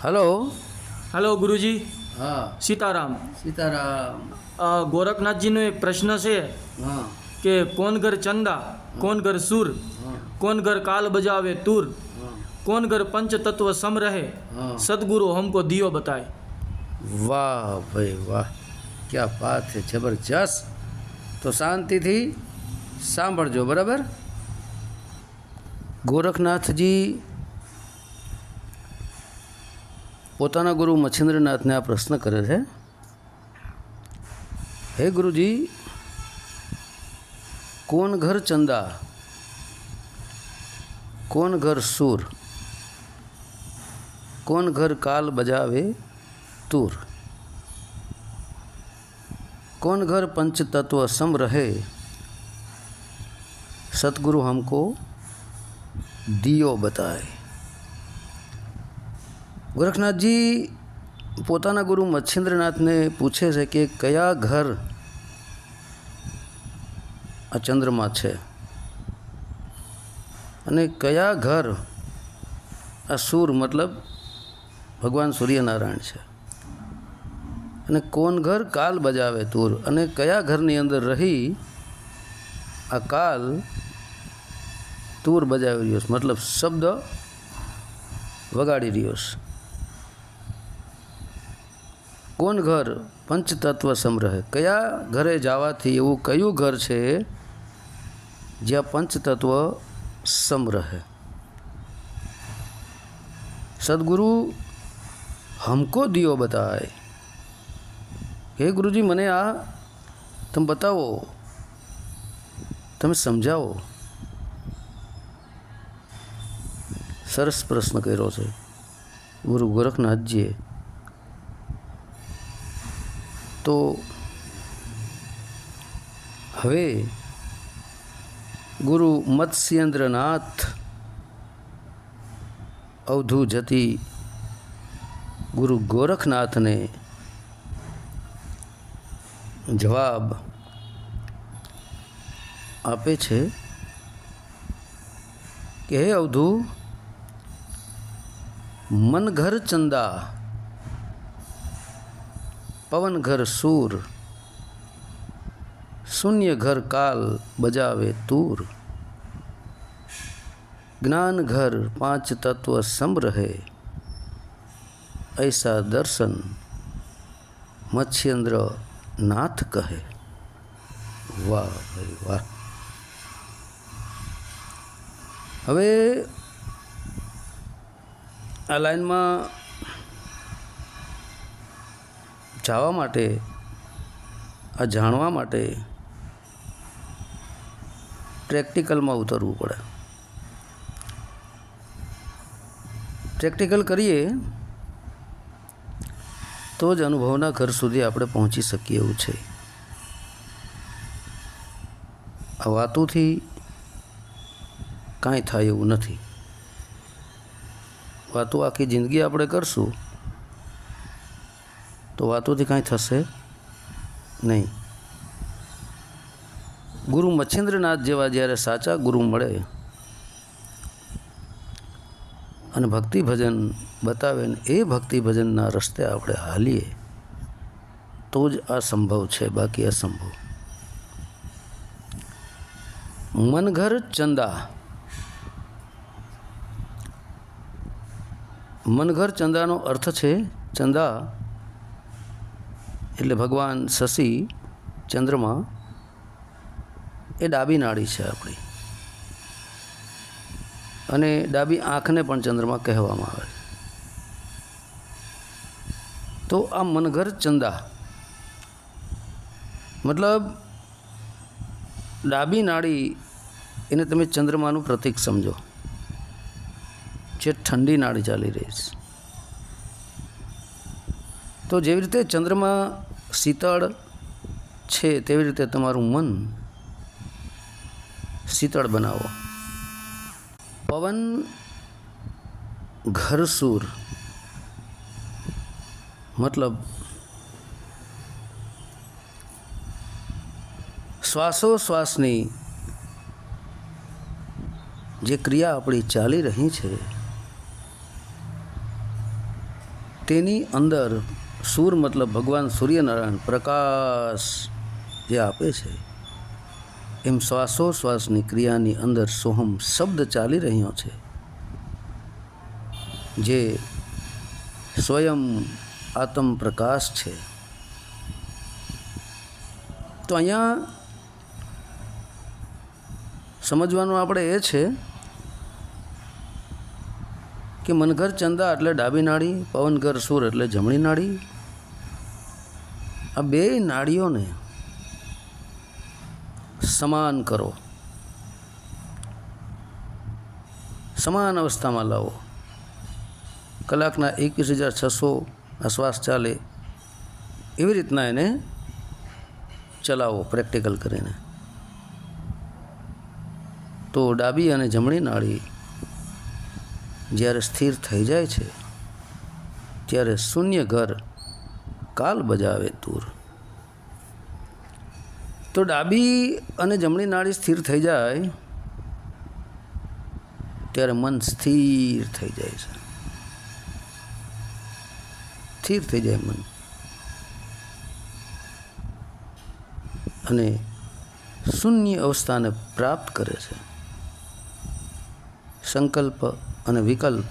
Hello hello ગુરુજી હા સીતારામ સીતારામ અ, ગોરખનાથજીનો એક પ્રશ્ન છે હા કે કોન ઘર ચંદા કોન ઘર સુર હા કોન ઘર કાલ બજાવે તુર હા કોન ઘર પંચ તત્વ સમ રહે હા સદગુરુ હમકો દિયો બતાય વાહ ભાઈ વાહ ક્યાં બાત છે જબરજસ્ત તો શાંતિથી સાંભળજો બરાબર ગોરખનાથજી પોતાના ગુરુ મચ્છિન્દ્રનાથને આ પ્રશ્ન કરે છે હે ગુરુજી કોણ ઘર ચંદા કોણ ઘર સુર કોણ ઘર કાલ બજાવે तुर कौन घर पंच तत्व सम रहे सतगुरु हमको દિયો બતાય ગોરખનાથજી પોતાના ગુરુ મચ્છિન્દ્રનાથને પૂછે છે કે કયા ઘર આ ચંદ્રમાં છે? અને કયા ઘર આ સૂર મતલબ ભગવાન સૂર્યનારાયણ છે? અને કોણ ઘર કાલ બજાવે તુર? અને કયા ઘરની અંદર રહી આ કાલ તુર બજાવી રહ્યો છે? મતલબ શબ્દ વગાડી રહ્યો છે. કોણ ઘર? પંચતત્વ સંગ્રહ. કયા ઘરે જવાથી એવું કયું ઘર છે જ્યાં પંચતત્વ સમરહે સદગુરુ, હમકો દિયો બતાય હે ગુરુજી, મને આ તમે બતાવો. તમે સમજાવો. સરસ પ્રશ્ન કર્યો છે. ગુરુ ગોરખનાથજીએ. તો હવે ગુરુ મત્સ્યેન્દ્રનાથ અવધુ જતી ગુરુ ગોરખનાથને જવાબ આપે છે કે હે અવધુ, મનઘર ચંદા પવન ઘર સૂર શૂન્ય ઘર કાલ બજાવે તૂર જ્ઞાન ઘર પાંચ તત્વ સમ રહે ऐसा दर्शन મત્સ્યેન્દ્ર નાથ કહે વાહ ભાઈ વાહ હવે આ લાઈનમાં જવા માટે, આ જાણવા માટે પ્રેક્ટિકલમાં ઉતરવું પડે. પ્રેક્ટિકલ કરીએ તો જ અનુભવના ઘર સુધી આપણે પહોંચી શકીએ એવું છે. આ વાતોથી કાંઈ થાય એવું નથી. વાતો આખી જિંદગી આપણે કરશું. તો વાતોથી કાંઈ થશે નહીં. ગુરુ મચ્છેન્દ્રનાથ જેવા જ્યારે સાચા ગુરુ મળે અને ભક્તિ ભજન બતાવે ને એ ભક્તિ ભજનના રસ્તે આપણે હાલીએ, તો જ આ સંભવ છે, બાકી અસંભવ. મનઘર ચંદા. મનઘર ચંદાનો અર્થ છે, ચંદા એટલે ભગવાન શશી ચંદ્રમાં એ ડાબી નાડી છે આપણી. અને ડાબી આંખને પણ ચંદ્રમાં કહેવામાં આવે. તો આ મનઘર ચંદા. મતલબ ડાબી નાડી એને તમે ચંદ્રમાનું પ્રતીક સમજો. જે ઠંડી નાળી ચાલી રહી છે. તો જેવી રીતે ચંદ્રમાં શીતળ છે તેવી રીતે તમારું મન શીતળ બનાવો. પવન ઘરસૂર, મતલબ શ્વાસોશ્વાસની જે ક્રિયા આપણી ચાલી રહી છે, તેની અંદર સૂર મતલબ ભગવાન સૂર્યનારાયણ પ્રકાશ જે આપે છે, એમ શ્વાસોશ્વાસની ક્રિયાની અંદર સોહમ શબ્દ ચાલી રહ્યો છે, જે સ્વયં આત્મ પ્રકાશ છે. તો અહીંયા સમજવાનું આપણે એ છે કે મનઘર ચંદા એટલે ડાબી નાળી, પવનઘર સુર એટલે જમણી નાડી આ બે નાડીઓને સમાન કરો. સમાન અવસ્થામાં લાવો. કલાકના એકવીસ હજાર છસો શ્વાસ ચાલે એવી રીતના એને ચલાવો પ્રેક્ટિકલ કરીને. તો ડાબી અને જમણી નાળી જ્યારે સ્થિર થઈ જાય છે, ત્યારે શૂન્ય ઘર કાલ બજાવે તૂર. તો ડાબી અને જમણી નાળી સ્થિર થઈ જાય, ત્યારે મન સ્થિર થઈ જાય છે. સ્થિર થઈ જાય મન. અને શૂન્ય અવસ્થાને પ્રાપ્ત કરે છે. સંકલ્પ અને વિકલ્પ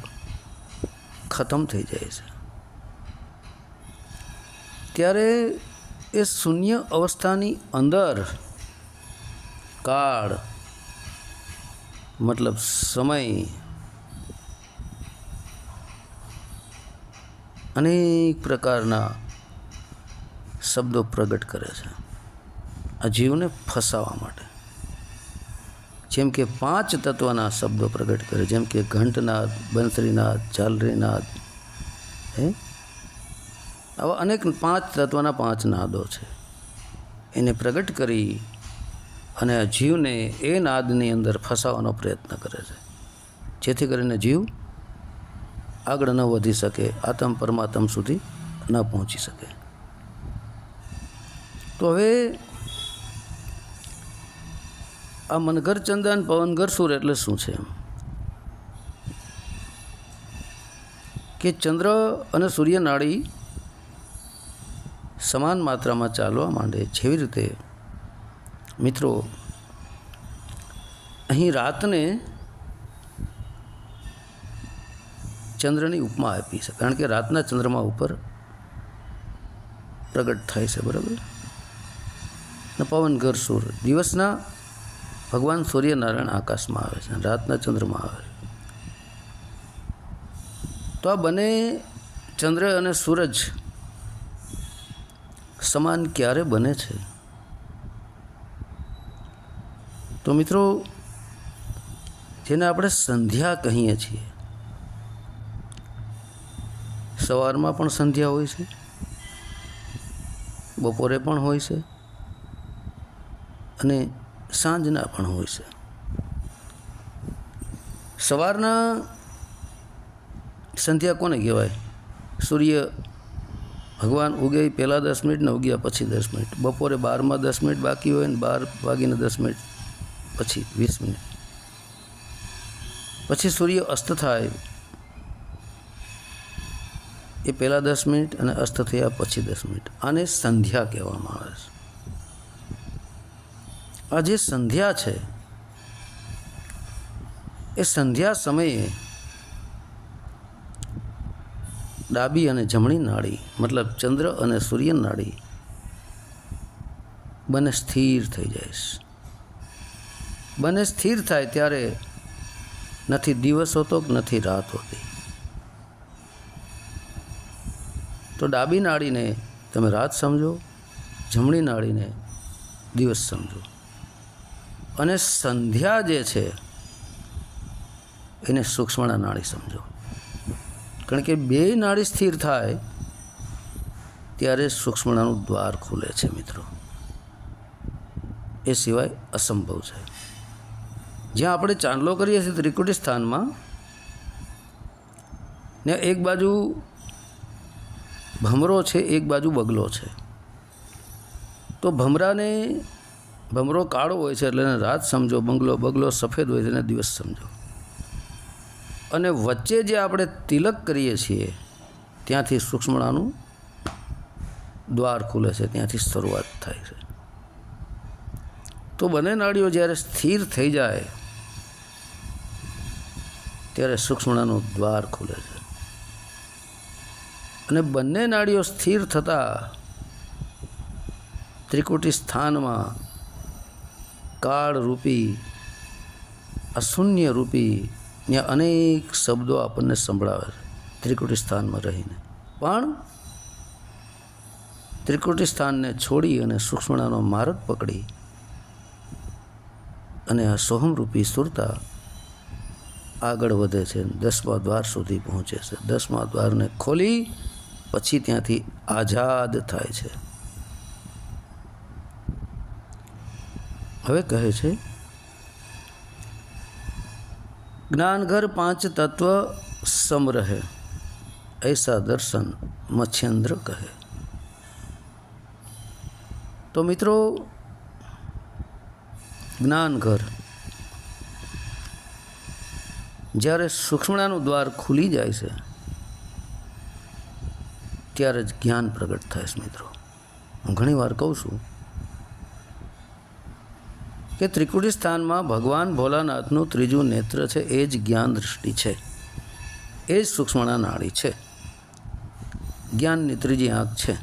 ખતમ થઈ જાય છે. ત્યારે એ શૂન્ય અવસ્થાની અંદર કાળ, મતલબ સમય અનેક પ્રકારના શબ્દો પ્રગટ કરે છે આ જીવને ફસાવા માટે. જેમ કે પાંચ તત્વના શબ્દો પ્રગટ કરે, જેમ કે ઘંટનાદ, બંસરીનાદ ઝાલરીનાદ હે? આવા અનેક પાંચ તત્વના પાંચ નાદો છે. એને પ્રગટ કરી અને આ જીવને એ નાદની અંદર ફસાવવાનો પ્રયત્ન કરે છે. જેથી કરીને જીવ આગળ ન વધી શકે, આત્મ પરમાત્મ સુધી ન પહોંચી શકે. તો હવે આ મનઘર ચંદન પવનઘર સુર એટલે શું છે કે ચંદ્ર અને સૂર્ય નાડી સમાન માત્રામાં ચાલવા માંડે જેવી રીતે મિત્રો, અહીં રાતને ચંદ્રની ઉપમા આપી છે. કારણ કે રાતના ચંદ્રમા ઉપર પ્રગટ થાય છે, બરાબર? ને પવનઘર સૂર. દિવસના ભગવાન સૂર્યનારાયણ આકાશમાં આવે છે રાતના ચંદ્રમાં આવે છે. તો આ બંને ચંદ્ર અને સૂરજ સમાન ક્યારે બને છે? તો મિત્રો, જેને આપણે સંધ્યા કહીએ છીએ, સવારમાં પણ સંધ્યા હોય છે, બપોરે પણ હોય છે, અને સાંજના પણ હોય છે. સવારના સંધ્યા કોને કહેવાય? સૂર્ય ભગવાન ઉગે પહેલાં દસ મિનિટ ને ઉગ્યા પછી દસ મિનિટ. બપોરે બારમાં દસ મિનિટ બાકી હોય ને બાર વાગીને દસ મિનિટ પછી વીસ મિનિટ. પછી સૂર્ય અસ્ત થાય. એ પહેલાં દસ મિનિટ અને અસ્ત થયા પછી દસ મિનિટ. આને સંધ્યા કહેવામાં આવે છે. આ જે સંધ્યા છે, એ સંધ્યા સમયે ડાબી અને જમણી નાડી, મતલબ ચંદ્ર અને સૂર્ય નાડી, બંને સ્થિર થઈ જાય બંને સ્થિર થાય ત્યારે નથી દિવસ હોતો કે નથી રાત હોતી. તો ડાબી નાડીને તમે રાત સમજો, જમણી નાડીને દિવસ સમજો. અને સંધ્યા જે છે, એને સૂક્ષ્મણા નાડી સમજો. કારણ કે બે નાડી સ્થિર થાય, ત્યારે સૂક્ષ્મણાનું દ્વાર ખુલે છે મિત્રો. એ સિવાય અસંભવ છે. જ્યાં આપણે ચાંદલો કરીએ છીએ ત્રિકુટી સ્થાનમાં ને એક બાજુ ભમરો છે, એક બાજુ બગલો છે. તો ભમરાને, ભમરો કાળો હોય છે એટલે રાત સમજો, બંગલો બગલો સફેદ હોય છે એને દિવસ સમજો. અને વચ્ચે જે આપણે તિલક કરીએ છીએ, ત્યાંથી સૂક્ષ્મણાનું દ્વાર ખુલે છે, ત્યાંથી શરૂઆત થાય છે. તો બંને નાળીઓ જ્યારે સ્થિર થઈ જાય, ત્યારે સૂક્ષ્મણાનું દ્વાર ખુલે છે. અને બંને નાળીઓ સ્થિર થતાં ત્રિકુટી સ્થાનમાં કાળરૂપી, અશૂન્ય રૂપી ત્યાં અનેક શબ્દો આપણને સંભળાવે છે, ત્રિકુટી સ્થાનમાં રહીને. પણ ત્રિકુટી સ્થાનને છોડી અને સૂક્ષ્મણાનો માર્ગ પકડી અને આ સોહમરૂપી સુરતા આગળ વધે છે દસમા દ્વાર સુધી પહોંચે છે. દસમા દ્વારને ખોલી પછી ત્યાંથી આઝાદ થાય છે. હવે કહે છે જ્ઞાનઘર પાંચ તત્વ સમરહે. ऐसा દર્શન મત્સ્યેન્દ્ર કહે. તો મિત્રો, જ્ઞાનઘર જ્યારે સૂક્ષ્મણાનું દ્વાર ખુલી જાય છે, ત્યારે જ જ્ઞાન પ્રગટ થાય છે મિત્રો. હું ઘણીવાર કહું છું કે ત્રિકુટી સ્થાનમાં ભગવાન ભોલાનાથનું ત્રીજું નેત્ર છે, એ જ જ્ઞાન દૃષ્ટિ છે. એ જ સૂક્ષ્મણા નાળી છે. જ્ઞાનની ત્રીજી આંખ છે.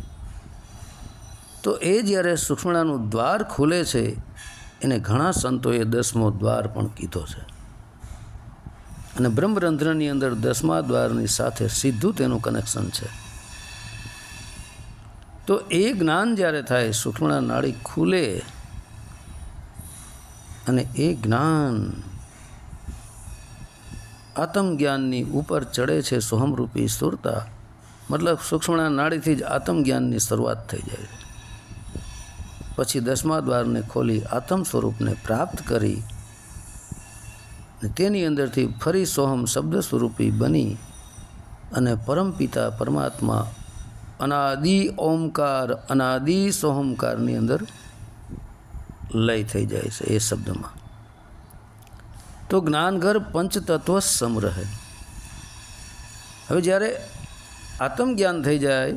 તો એ જ્યારે સૂક્ષ્મણાનું દ્વાર ખુલે છે, એને ઘણા સંતોએ દસમો દ્વાર પણ કીધો છે. અને બ્રહ્મરંધ્રની અંદર દસમા દ્વારની સાથે સીધું તેનું કનેક્શન છે. તો એ જ્ઞાન જ્યારે થાય, સૂક્ષ્મણા નાળી ખુલે અને એ જ્ઞાન આત્મજ્ઞાનની ઉપર ચડે છે સોહમરૂપી સુરતા મતલબ સૂક્ષ્મણા નાડીથી જ આત્મજ્ઞાનની શરૂઆત થઈ જાય પછી દસમા દ્વારને ખોલી આત્મ સ્વરૂપને પ્રાપ્ત કરી તેની અંદરથી ફરી સોહમ શબ્દ સ્વરૂપી બની અને પરમપિતા પરમાત્મા અનાદિ ઓમકાર, અનાદિ સોહમકારની અંદર લય થઈ જાય છે એ શબ્દમાં. તો જ્ઞાનઘર પંચતત્વ સમરહે. હવે જ્યારે આત્મજ્ઞાન થઈ જાય,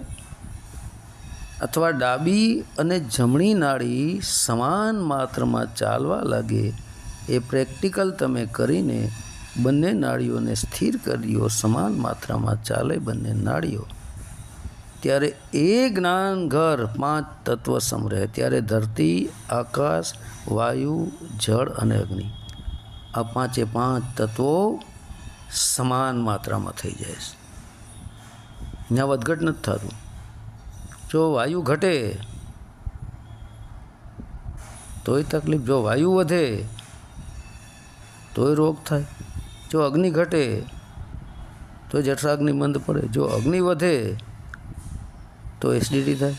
અથવા ડાબી અને જમણી નાળી સમાન માત્રામાં ચાલવા લાગે, એ પ્રેક્ટિકલ તમે કરીને બંને નાળીઓને સ્થિર કર્યો સમાન માત્રામાં ચાલે બંને નાળીઓ ત્યારે એ જ્ઞાન ઘર પાંચ તત્વ સમરે ત્યારે ધરતી, આકાશ, વાયુ, જળ અને અગ્નિ આ પાંચે પાંચ તત્વો સમાન માત્રામાં થઈ જાય છે. ત્યાં વધઘટ નથી થતું. જો વાયુ ઘટે, તોય તકલીફ. જો વાયુ વધે, તોય રોગ થાય. જો અગ્નિ ઘટે, તો જઠરાગ્નિ મંદ પડે. જો અગ્નિ વધે તો એસિડિટી થાય?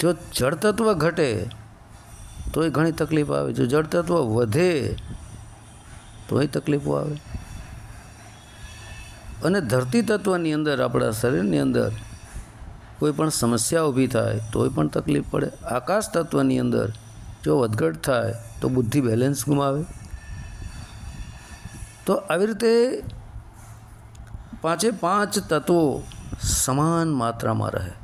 જો જળતત્વ ઘટે, તોય ઘણી તકલીફ આવે. જો જળતત્વ વધે, તોય તકલીફો આવે. અને ધરતી તત્વની અંદર, આપણા શરીરની અંદર કોઈ પણ સમસ્યા ઊભી થાય, તોય પણ તકલીફ પડે. આકાશ તત્વની અંદર જો વધઘટ થાય, તો બુદ્ધિ બેલેન્સ ગુમાવે. તો આવી રીતે પાંચે પાંચ તત્વો સમાન માત્રામાં રહે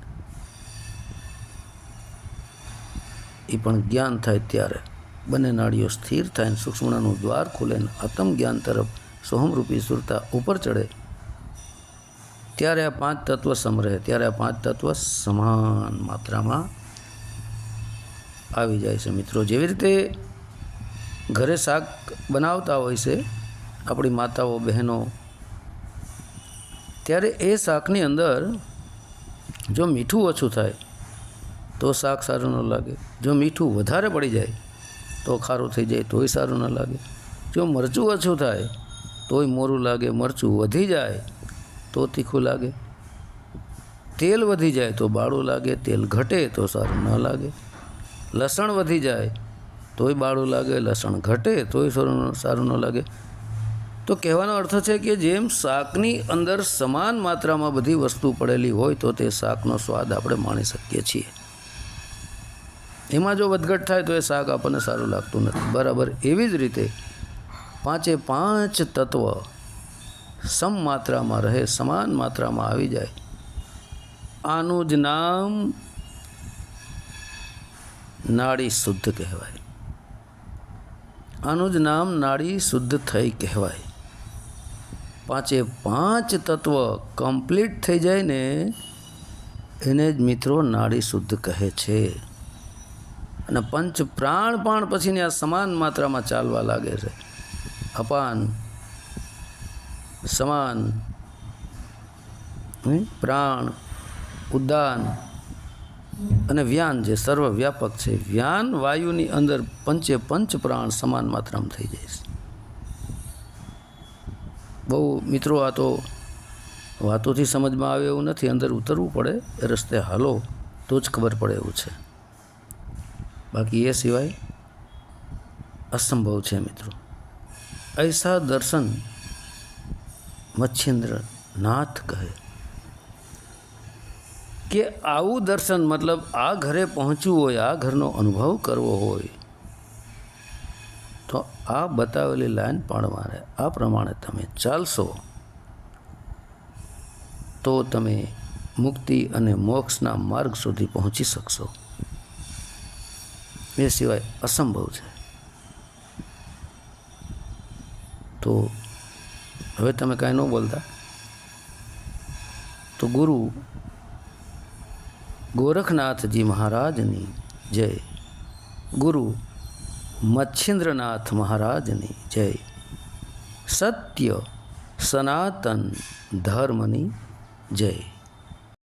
એ પણ જ્ઞાન થાય ત્યારે બંને નાળીઓ સ્થિર થાય ને સૂક્ષ્મણાનું દ્વાર ખુલે ને આત્મ જ્ઞાન તરફ સોહમરૂપી સુરતા ઉપર ચડે ત્યારે આ પાંચ તત્વ સમરહે ત્યારે આ પાંચ તત્વ સમાન માત્રામાં આવી જાય છે મિત્રો જેવી રીતે ઘરે શાક બનાવતા હોય છે આપણી માતાઓ બહેનો ત્યારે એ શાકની અંદર જો મીઠું ઓછું થાય, તો શાક સારું ન લાગે. જો મીઠું વધારે પડી જાય, તો ખારું થઈ જાય, તોય સારું ન લાગે. જો મરચું ઓછું થાય, તોય મોરું લાગે. મરચું વધી જાય, તો તીખું લાગે. તેલ વધી જાય, તો બાળું લાગે. તેલ ઘટે, તો સારું ન લાગે. લસણ વધી જાય, તોય બાળું લાગે. લસણ ઘટે, તોય સારું સારું ન લાગે. તો કહેવાનો અર્થ છે કે જેમ શાકની અંદર સમાન માત્રામાં બધી વસ્તુ પડેલી હોય તો તે શાકનો સ્વાદ આપણે માણી શકીએ છીએ. એમાં જો વધઘટ થાય તો એ શાક આપણને સારું લાગતું નથી. બરાબર એવી જ રીતે પાંચે પાંચ તત્વ સમ માત્રામાં રહે, સમાન માત્રામાં આવી જાય. આનું જ નામ નાડી શુદ્ધ કહેવાય. આનું જ નામ નાડી શુદ્ધ થઈ કહેવાય. પાંચે પાંચ તત્વ કમ્પ્લીટ થઈ જાય ને એને જ મિત્રો નાડી શુદ્ધ કહે છે. અને પંચ પ્રાણ પણ પછીની આ સમાન માત્રામાં ચાલવા લાગે છે. અપાન, સમાન? પ્રાણ ઉદાન અને વ્યાન જે સર્વવ્યાપક છે. વ્યાન વાયુની અંદર પંચે પંચ પ્રાણ સમાન માત્રામાં થઈ જાય છે. બહુ મિત્રો આ તો વાતોથી સમજમાં આવે એવું નથી. અંદર ઉતરવું પડે, એ રસ્તે હાલો તો જ ખબર પડે એવું છે. બાકી એ સિવાય અસંભવ છે મિત્રો. ऐसा દર્શન મચ્છિન્દ્રનાથ કહે કે આવું દર્શન મતલબ આ ઘરે પહોંચવું હોય, આ ઘરનો અનુભવ કરવો હોય તો આ બતાવેલી લાઈન પાડવાને આ પ્રમાણે તમે ચાલશો. તો તમે મુક્તિ અને મોક્ષના માર્ગ સુધી પહોંચી શકશો. એ સિવાય અસંભવ છે. તો હવે તમે કાંઈ ન બોલતા. તો ગુરુ ગોરખનાથજી મહારાજની જય. ગુરુ મચ્છિન્દ્રનાથ મહારાજની જય. સત્ય સનાતન ધર્મની જય.